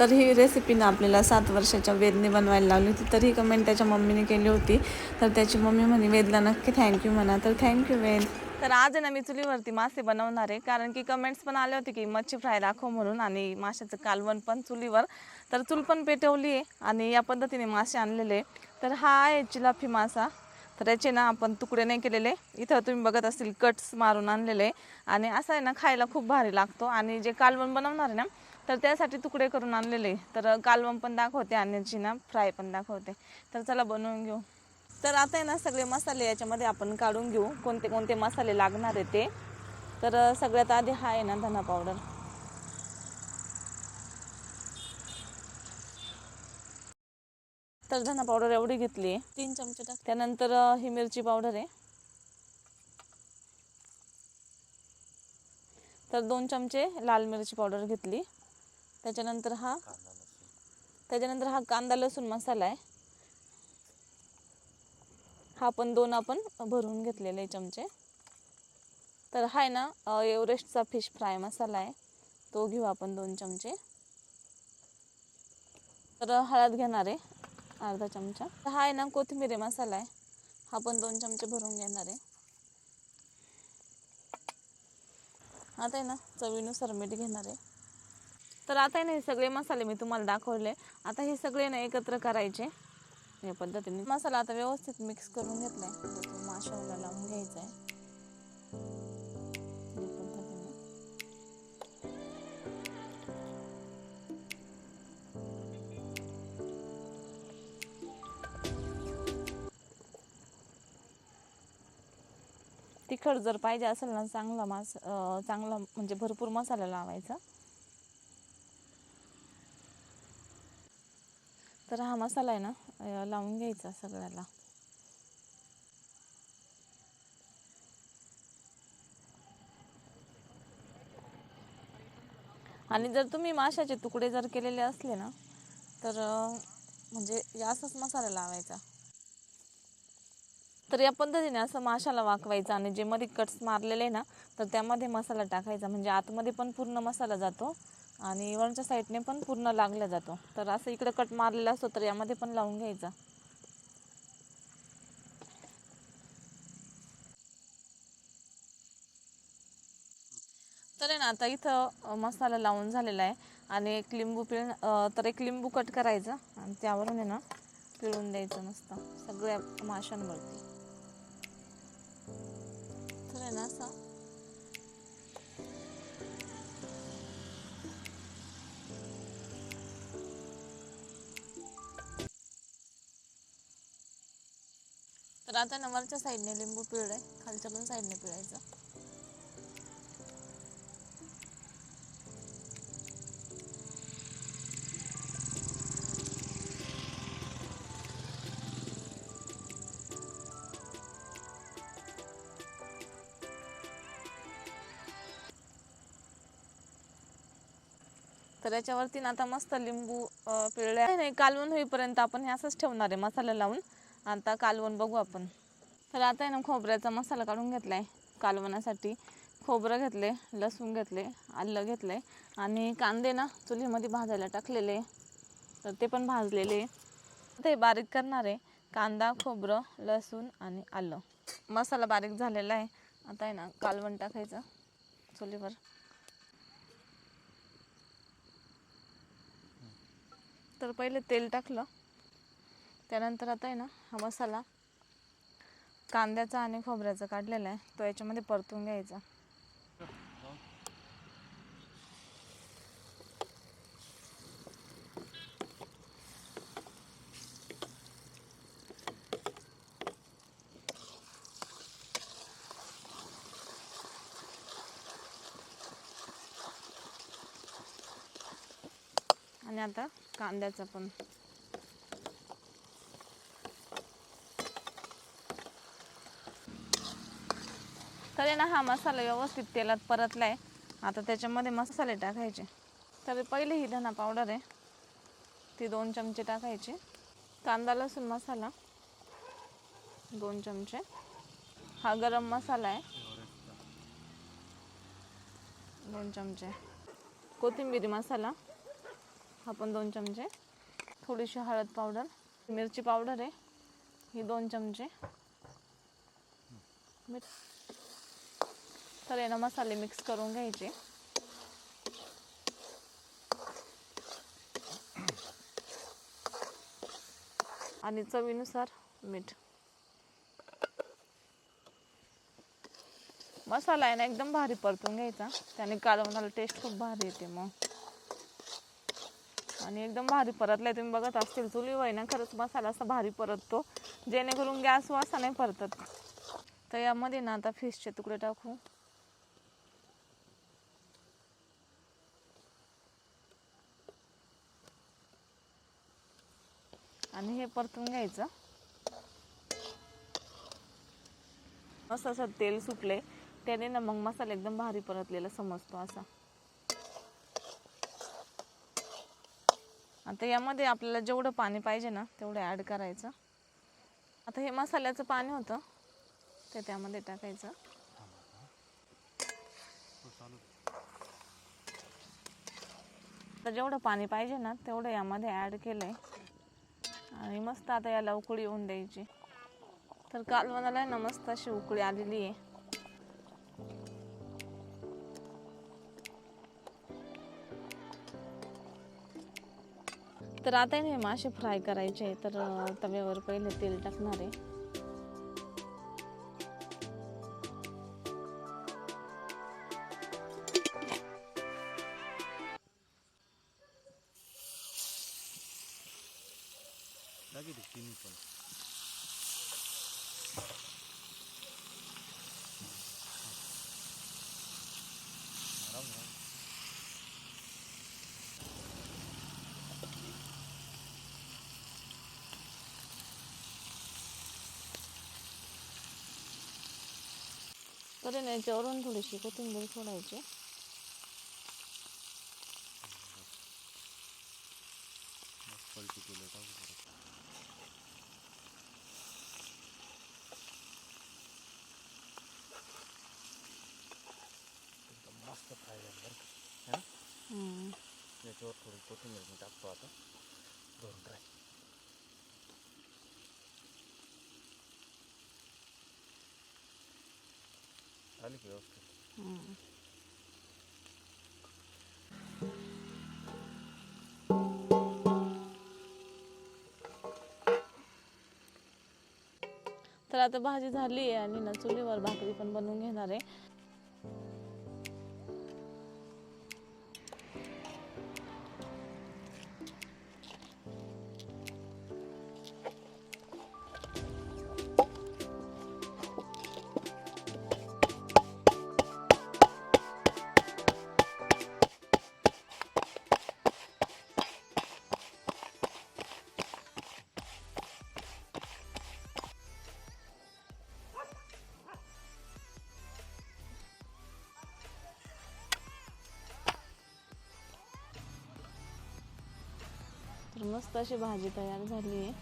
तर ही रेसिपी ना आपल्याला सात वर्षाच्या वेदने बनवायला लावली होती तर ही कमेंट त्याच्या मम्मीने केली होती. तर त्याची मम्मी म्हणे वेदला नक्की थँक्यू म्हणा. तर थँक्यू वेद. तर आज आहे ना मी चुलीवरती मासे बनवणार आहे कारण की कमेंट्स पण आले होते की मच्छी फ्राय दाखव म्हणून आणि माशाचं कालवण पण चुलीवर. तर चूल पण पेटवली आहे आणि या पद्धतीने मासे आणलेले आहे. तर हा आहे चिलाफी मासा. तर याचे ना आपण तुकडे नाही केलेले. इथं तुम्ही बघत असतील कट्स मारून आणलेले. आणि असं आहे ना खायला खूप भारी लागतो. आणि जे कालवण बनवणार आहे ना तर त्यासाठी तुकडे करून आणलेले. तर कालवण पण दाखवते आणि ना फ्राय पण दाखवते. तर चला बनवून घेऊ. तर आता आहे ना सगळे मसाले याच्यामध्ये आपण काढून घेऊ. कोणते कोणते मसाले लागणार आहे ते. तर सगळ्यात आधी हा आहे ना धना पावडर. तर धना पावडर एवढी घेतली आहे. तीन चमचे टाक. त्यानंतर ही मिरची पावडर आहे. तर दोन चमचे लाल मिरची पावडर घेतली. त्याच्यानंतर हा त्याच्यानंतर हा कांदा लसूण मसाला आहे. हा पण दोन आपण भरून घेतलेले चमचे. तर हा आहे ना एव्हरेस्टचा फिश फ्राय मसाला आहे. तो घेऊ आपण दोन चमचे. तर हळद घेणार आहे अर्धा चमचा. तर हा आहे ना कोथिंबिरी मसाला आहे. हा पण दोन चमचे भरून घेणार आहे. आता आहे ना चवीनुसार मीठ घेणार आहे. तर आता आहे ना हे सगळे मसाले मी तुम्हाला दाखवले. आता हे सगळे ना एकत्र करायचे. या पद्धतीने मसाला आता व्यवस्थित मिक्स करून घेतलाय. आहे माशाला लावून घ्यायचा आहे तिखट जर पाहिजे असेल ना चांगला मास चांगला म्हणजे भरपूर मसाला लावायचा. तर हा मसाला आहे ना लावून घ्यायचा सगळ्याला. आणि जर तुम्ही माशाचे तुकडे जर केलेले असले ना तर म्हणजे असाच मसाला लावायचा. तर या पद्धतीने असं माशाला वाकवायचं आणि जे मध्ये कट्स मारलेले आहे ना तर त्यामध्ये मसाला टाकायचा. म्हणजे आतमध्ये पण पूर्ण मसाला जातो. आणि वरच्या साईडने पण पूर्ण लागला जातो. तर असं इकडे कट मारलेला असतो तर यामध्ये पण लावून घ्यायचा. तर आहे ना आता इथं मसाला लावून झालेला आहे. आणि एक लिंबू पिळ तर एक लिंबू कट करायचं. आणि त्यावरून आहे ना पिळून द्यायचं मस्त. सगळ्या माशांवरती. तर आहे ना असं आता नवरच्या साईडने लिंबू पिळलंय. खालच्या पण साईडने पिळायचं. तर याच्यावरती ना आता मस्त लिंबू पिळले आहे नाही कालवून होईपर्यंत आपण हे असंच ठेवणार आहे मसाला लावून. आता कालवण बघू आपण. तर आता आहे ना खोबऱ्याचा मसाला काढून घेतला आहे कालवणासाठी. खोबरं घेतले लसूण घेतले आलं घेतलंय आणि कांदे ना चुलीमध्ये भाजायला टाकलेले. तर ते पण भाजलेले. ते बारीक करणार आहे. कांदा खोबरं लसूण आणि आलं. मसाला बारीक झालेला आहे. आता आहे ना कालवण टाकायचं चुलीवर. तर पहिले तेल टाकलं. त्यानंतर आता आहे ना हा मसाला कांद्याचा आणि खोबऱ्याचा काढलेला आहे. तो याच्यामध्ये परतून घ्यायचा. आणि आता कांद्याचा पण. तरी ना हा मसाला व्यवस्थित तेलात परतलाय. आता त्याच्यामध्ये मसाले टाकायचे. तर पहिले ही धना पावडर आहे. ती दोन चमचे टाकायची. कांदा लसूण मसाला दोन चमचे. हा गरम मसाला आहे. दोन चमचे. कोथिंबिरी मसाला हा पण दोन चमचे. थोडीशी हळद पावडर मिरची पावडर आहे. ही दोन चमचे. मीठ सगळ्यांना आहे ना मसाले मिक्स करून घ्यायचे. आणि चवीनुसार मीठ. मसाला आहे ना एकदम भारी परतून घ्यायचा. त्याने कालवणाला टेस्ट खूप भारी येते मग. आणि एकदम भारी परतलाय तुम्ही बघत असतील चुलीवर आहे ना खरंच मसाला असा भारी परततो. जेणेकरून गॅस वासा नाही परतत. तर यामध्ये ना आता फिशचे तुकडे टाकू. आणि हे परतून घ्यायचं. मस्त असं तेल सुटले. त्याने ना मग मसाला एकदम भारी परतलेला समजतो असा. आता यामध्ये आपल्याला जेवढं पाणी पाहिजे ना तेवढं ॲड करायचं. आता हे मसाल्याचं पाणी होतं. ते त्यामध्ये टाकायचं. जेवढं पाणी पाहिजे ना तेवढं यामध्ये ॲड केलं आहे आणि मस्त आता याला उकळी येऊन द्यायची. तर काल आहे ना मस्त अशी उकळी आलेली आहे. तर आता हे मासे फ्राय करायचे तर तव्यावर पहिले तेल टाकणार आहे. तर आहे ना याच्यावरून थोडीशी कोथिंबीर सोडायची मस्त पलटी केलं टाकू परत एकदम मस्त फ्राय झालं बरं का? है ना? हम्म. याच्यावर थोडी कोथिंबीर मी टाकतो आता दोन ट्राय आली की व्यवस्थित तर आता भाजी झाली आहे आणि ना चुलीवर भाकरी पण बनवून घेणार आहे. मस्त अशी भाजी तयार झाली आहे